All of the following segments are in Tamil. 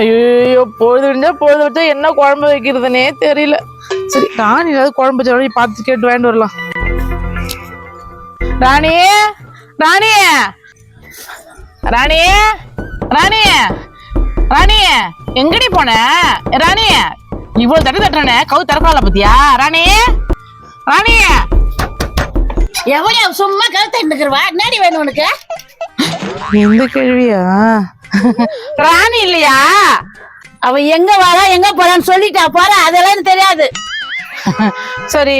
ஐயோ பொழுது விடிஞ்சா பொழுது வச்சா என்ன குழம்பு வைக்கிறதுனே தெரியல. சரி ராணி ஏதாவது குழம்பு வச்ச பார்த்து கேட்டு வாங்கிட்டு வரலாம். ராணி ராணி ராணி ராணி ராணி எங்கடி போன? ராணி இவ்வளவு தட்டு தட்டுறானே கவு திறக்கல பத்தியா? ராணி ராணி. எவ்வளவு சும்மா கழுத்து நிக்கிறவா என்னடி வேணும் உனக்கு? எந்த கேள்வியா? ராணி இல்லையா? அவ எங்க வரா எங்க போறான்னு சொல்லிட்டா போறா அதெல்லாம் தெரியாது. சரி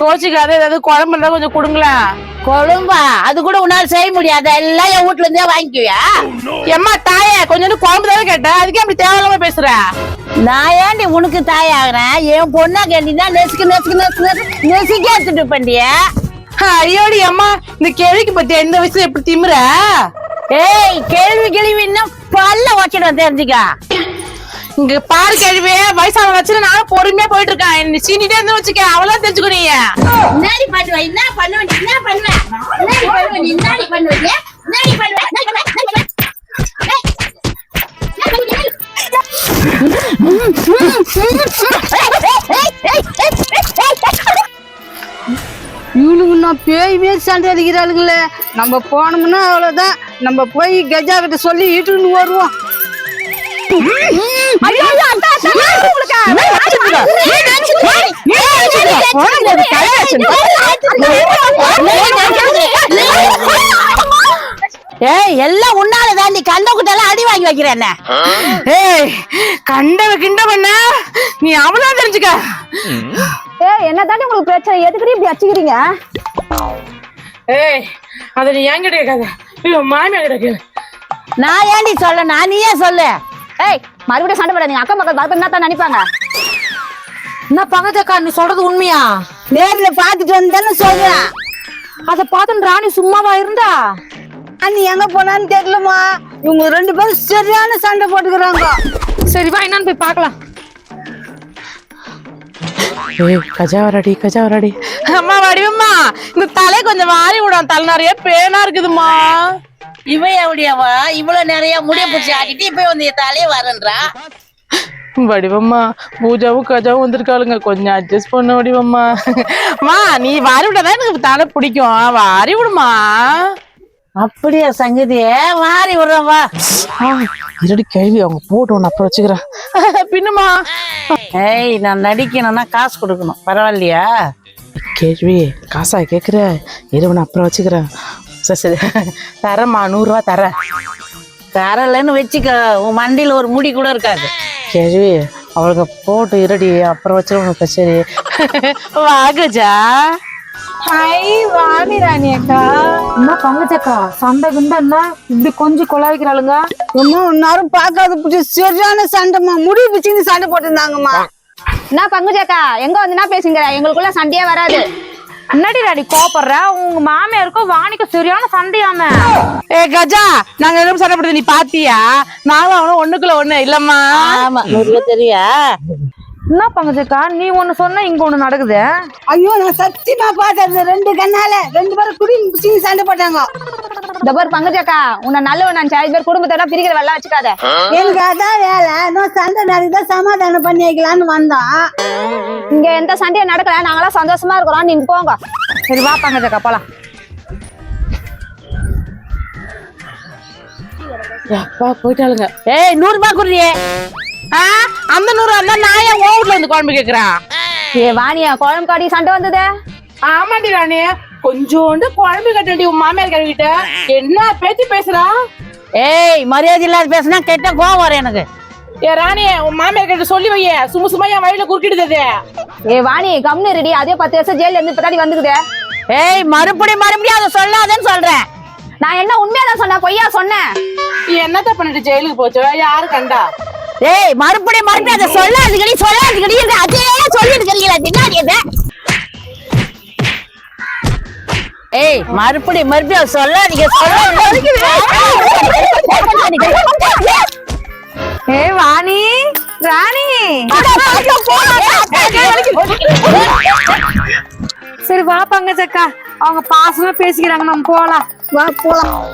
கோச்சிக்காத ஏதாவது குழம்பு இருந்தா கொஞ்சம் கொடுங்களேன் கொழும்பா? அது கூட உன்னால செய்ய முடியாது? எல்லாம் என் வீட்ல இருந்தே வாங்கிக்குவியா? எம்மா தாயே கொஞ்சம் குழம்பு தானே கேட்டேன் அதுக்கே அப்படி தேவையில்லாம பேசுற. நான் ஏன்டி உனக்கு தாய் ஆகுறேன் என் பொண்ணா கேட்டீங்கன்னா நெசுக்கு நெசுக்கு நெசுக்கு நெசுக்கு நெசுக்கே எடுத்துட்டு பண்ணிய ஐயோடி அம்மா இந்த கேள்விக்கு பத்தியா இந்த வயசுல எப்படி திமுற ஏய் கேள்வி கேள்வி இன்னும் பல்ல வச்சிடும் தெரிஞ்சுக்கா. இங்க பாரு கேள்வி வயசான வச்சு நானும் பொறுமையா போயிட்டு இருக்கேன் நீ சீனிட்டே இருந்து வச்சுக்க அவளா தெரிஞ்சுக்கோ நீ என்னடி பண்ணுவ? என்ன பண்ணுவ நீ என்ன பண்ணுவ என்னடி பண்ணுவ நீ நான் பேய் மாரி சண்டை அடிக்கிறாளுங்களே நம்ம போனோம்னா அவ்வளவுதான் நம்ம போய் கஜா கிட்ட சொல்லி இட்டுன்னு வருவோம். ஏய் எல்லாம் உன்னால தாண்டி கண்ட குட்டெல்லாம் அடி வாங்கி வைக்கிறேன் என்ன ஏய் கண்டவ கிண்டவண்ண நீ அவளா தெரிஞ்சுக்க ஏய் என்ன தாண்டி உங்களுக்கு பிரச்சனை எதுக்குடி இப்படி அடிச்சுக்கிறீங்க ஏய் அத நீ என்கிட்ட கேட்காத? ஐயோ மாமியா கிட்ட கேளு. நான் ஏண்டி சொல்ல? நான் நீயே சொல்லு. ஏய் மறுபடியும் சண்டை போடாதீங்க. அக்கம் பக்கம் பார்த்து என்ன தான் நினைப்பாங்க. என்ன பங்கஜக்கா நீ சொல்றது உண்மையா? நேர்ல பாத்துட்டு வந்தேன்னு சொல்றேன். அத பார்த்து ராணி சும்மாவா இருந்தா? நீ எங்க போனான்னு தெரியலமா இவங்க ரெண்டு பேரும் சரியான சண்டை போட்டுக்கிறாங்க. சரி வா என்னன்னு போய் பார்க்கலாம். ஏய் கஜா வரடி கஜா வரடி. அம்மா வடிவம்மா இந்த தலை கொஞ்சம் வாரி விடும். தலை நிறைய பேனா இருக்குதுமா இவ எப்படியாவா இவ்வளவு நிறைய முடிய பிடிச்சி ஆட்டிட்டு இப்ப வந்து தலையே வரன்றா? வடிவம்மா பூஜாவும் கஜாவும் வந்திருக்காளுங்க. கொஞ்சம் அட்ஜஸ்ட் பண்ண வடிவம்மா. அம்மா நீ வாரி விட்டாதான் எனக்கு தலை பிடிக்கும். வாரி விடுமா. அப்படியா சங்கதியே? மாறி விடுறேன் வா. இருடி கேள்வி. அவங்க போட்டு ஒன்று அப்புறம் வச்சுக்கிறேன். பின்னுமா ஏய் நான் நடிக்கணும்னா காசு கொடுக்கணும். பரவாயில்லையா? கேள்வி காசா கேட்குற இருவனை அப்புறம் வச்சுக்கிறேன். சரி சரி. தரேம்மா நூறுரூவா தரேன். தரலன்னு வச்சுக்க உன் மண்டியில ஒரு முடி கூட இருக்காது. கேள்வி அவளுக்கு போட்டு இருடி அப்புறம் வச்சுருவோம் சரி. வாகஜா ஹாய் வாணி ராணி அக்கா. என்ன சண்டை கிண்டன்னா இப்படி கொஞ்சம் கொலாய்க்கிறாளுங்க. ஒன்னும் நேரம் பார்க்காத பிடிச்சி சரியான சண்டைமா சண்டை போட்டுருந்தாங்கம்மா. என்ன பங்குஜாக்கா எங்க வந்து என்ன பேசுங்கிற எங்களுக்குள்ள சண்டையே வராது. என்னடி ராணி கோபப்படுற? உங்க மாமியாருக்கும் வாணிக்கும் சரியான சண்டையாம. ஏ கஜா நாங்க பேரும் சண்டை போடுறது நீ பாத்தியா? நானும் அவனும் ஒண்ணுக்குள்ள ஒண்ணு இல்லம்மா. ஆமா தெரியா? என்ன பங்கஜக்கா நீ ஒண்ணு சொன்ன இங்க ஒண்ணு நடக்குது. ஐயோ நான் சத்தியமா பார்த்தது ரெண்டு கண்ணால. ரெண்டு பேரும் குடி பிச்சுன்னு சண்டை போட்டாங்க. இந்த பேர் பங்குஜாக்கா உன்னை நல்லவன் நான் ஐந்து பேர் குடும்பத்தோட பிரிக்கிற வெள்ளம் வச்சுக்காத. எனக்கு அதான் வேலை. இன்னும் சண்டை நடந்தா சமாதானம் பண்ணி வைக்கலான்னு வந்தோம். இங்க எந்த சண்டையும் நடக்கல. நாங்களாம் சந்தோஷமா இருக்கிறோம். நீங்க போங்க. சரி வா பங்கஜக்கா போலாம். அப்பா போயிட்டாளுங்க. ஏய் நூறு ரூபாய் குடுறியே. ஆ, அந்த நூறு அந்த நான் ஏன் உன் வீட்ல இருந்து குழம்பு கேக்குறேன் ஏ வாணியா குழம்பு காடி சண்டை வந்ததே? ஆமாண்டி ராணி. கொஞ்சோண்டு குழம்பு கட்டடி உன் மாமியார் கிட்ட. என்ன பேச்சு பேசுறா? ஏய் மரியாதை இல்லாத பேசினா கெட்ட கோவம் வரும் எனக்கு. ஏ ராணி உன் மாமியார் கிட்ட சொல்லி வையே. சும்மா சும்மா என் வழியில குறுக்கிடுது ஏ வாணி கம்னு ரெடி அதே பத்து வருஷம் ஜெயில இருந்து இப்பதாடி வந்துக்குதே. ஏய் மறுபடியும் மறுபடியும் அதை சொல்லாதேன்னு சொல்றேன். நான் என்ன உண்மையா தான் சொன்னேன்? பொய்யா சொன்னேன்? என்னத்த பண்ணிட்டு ஜெயிலுக்கு போச்சு? யாரு கண்டா? ஏய் மறுபடியும் மறுபடியும் அதை சொல்லாதுக்கடி சொல்லாதுக்கடி அதே சொல்லிட்டு இருக்கீங்களா பின்னாடி என்ன ஏய் மறுபடியும் மறுபடியும் அதை சொல்லாதீங்க சொல்லாதீங்க. ஏ வாணி ராணி. சரி வா பங்கஜக்கா. அவங்க பாசமா பேசிக்கிறாங்க நம்ம போலாம். வா போலாம்.